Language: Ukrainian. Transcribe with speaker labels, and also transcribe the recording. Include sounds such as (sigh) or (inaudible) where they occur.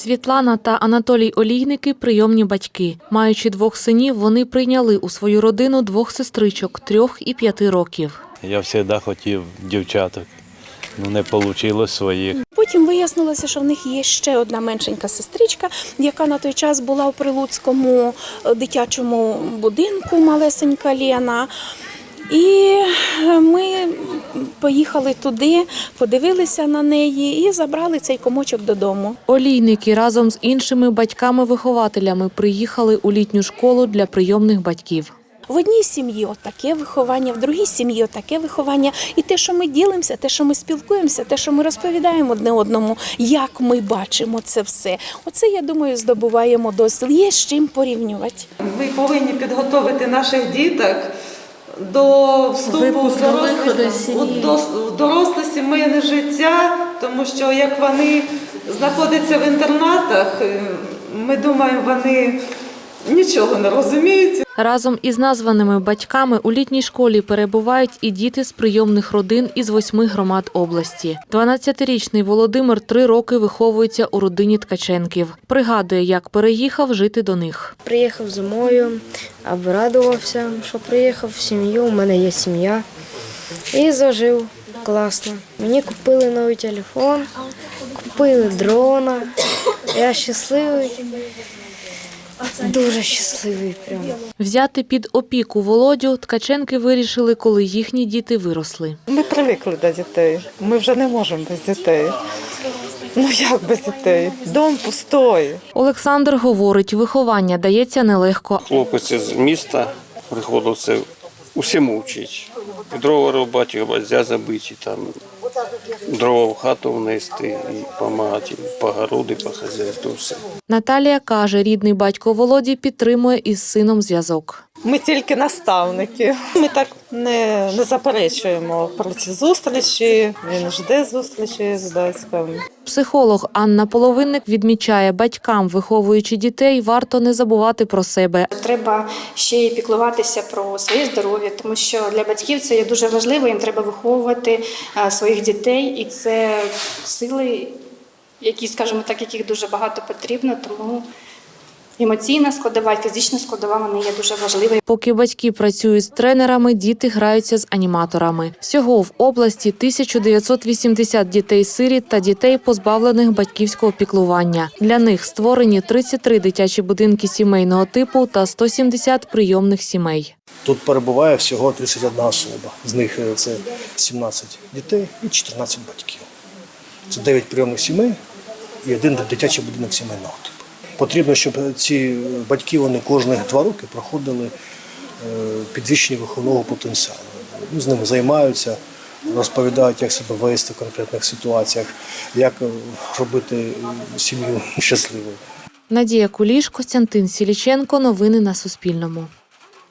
Speaker 1: Світлана та Анатолій Олійники прийомні батьки. Маючи двох синів, вони прийняли у свою родину двох сестричок трьох і п'яти років.
Speaker 2: Я завжди хотів дівчаток, ну не вийшло своїх.
Speaker 3: Потім вияснилося, що в них є ще одна меншенька сестричка, яка на той час була у Прилуцькому е, дитячому будинку, малесенька Лена. І ми поїхали туди, подивилися на неї і забрали цей комочок додому.
Speaker 1: Олійники разом з іншими батьками-вихователями приїхали у літню школу для прийомних батьків.
Speaker 3: В одній сім'ї отаке виховання, в другій сім'ї отаке виховання. І те, що ми ділимося, те, що ми спілкуємося, те, що ми розповідаємо одне одному, як ми бачимо це все. Оце, я думаю, здобуваємо досвід. Є з чим порівнювати.
Speaker 4: Ми повинні підготовити наших діток до вступу в доросле, в доросле сімейне життя, тому що як вони знаходяться в інтернатах, е, ми думаємо, вони нічого не розуміють.
Speaker 1: Разом із названими батьками у літній школі перебувають і діти з прийомних родин із восьми громад області. 12-річний Володимир три роки виховується у родині Ткаченків. Пригадує, як переїхав жити до них.
Speaker 5: Приїхав зимою, обрадувався, що приїхав в сім'ю. У мене є сім'я. І зажив класно. Мені купили новий телефон, купили дрона. Я щасливий. Дуже щасливий прям.
Speaker 1: Взяти під опіку Володю Ткаченки вирішили, коли їхні діти виросли.
Speaker 4: Ми привикли до дітей. Ми вже не можемо без дітей. Ну як без дітей? Дом пустой.
Speaker 1: Олександр говорить, виховання дається нелегко,
Speaker 6: Хлопець з міста приходив це усьому вчить. І дрова рубати, гвоздя забиті, там дрова в хату внести і допомагати по городу, по хазяйству, все.
Speaker 1: Наталія каже, рідний батько Володі підтримує із сином зв'язок.
Speaker 4: Ми тільки наставники. Ми так не, не заперечуємо про ці зустрічі. Він жде зустрічі з батьком.
Speaker 1: Психолог Анна Половинник відмічає, батькам, виховуючи дітей, варто не забувати про себе.
Speaker 7: Треба ще й піклуватися про своє здоров'я, тому що для батьків це є дуже важливо. Їм треба виховувати своїх дітей, і це сили, які, скажімо так, яких дуже багато потрібно. Тому емоційна складова, фізична складова вони є дуже важливі.
Speaker 1: Поки батьки працюють з тренерами, діти граються з аніматорами. Всього в області 1980 дітей-сиріт та дітей, позбавлених батьківського піклування. Для них створені 33 дитячі будинки сімейного типу та 170 прийомних сімей.
Speaker 8: Тут перебуває всього 31 особа. З них е, це 17 дітей і 14 батьків. Це 9 прийомних сімей і один дитячий будинок сімейного типу. Потрібно, щоб ці батьки вони кожних два роки проходили е, підвищення виховного потенціалу. Ну, З ними займаються, розповідають, як себе вести в конкретних ситуаціях, як е, робити е, сім'ю (laughs) щасливою.
Speaker 1: Надія Куліш, Костянтин Сіліченко. Новини на Суспільному.